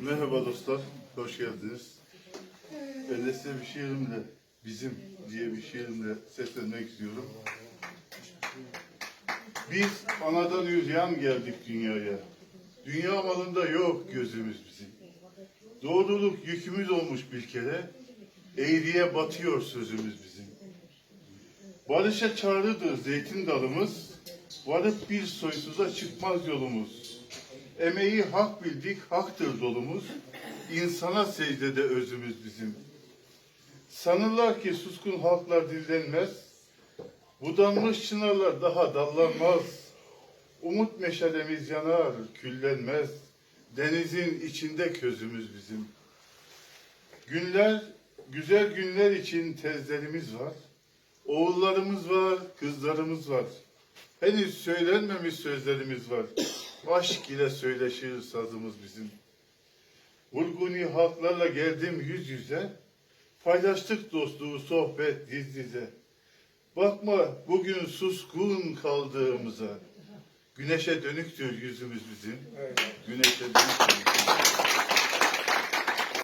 Merhaba dostlar, hoş geldiniz. Ben de size bir şiirimle, bizim diye bir şiirimle seslenmek istiyorum. Biz anadan yürüyen geldik dünyaya. Dünya malında yok gözümüz bizim. Doğruluk yükümüz olmuş bir kere. Eğriye batıyor sözümüz bizim. Barışa çağrıdır zeytin dalımız. Varıp bir soysuza çıkmaz yolumuz. Emeği hak bildik, haktır dolumuz. İnsana secdede özümüz bizim. Sanırlar ki suskun halklar dillenmez. Budanmış çınarlar daha dallanmaz. Umut meşalemiz yanar, küllenmez. Denizin içinde közümüz bizim. Günler, güzel günler için tezlerimiz var. Oğullarımız var, kızlarımız var. Henüz söylenmemiş sözlerimiz var. Aşk ile söyleşir sazımız bizim. Vurguni halklarla geldim yüz yüze. Paylaştık dostluğu sohbet diz dize. Bakma bugün suskun kaldığımıza. Güneşe dönüktür yüzümüz bizim. Güneşe dönüktür.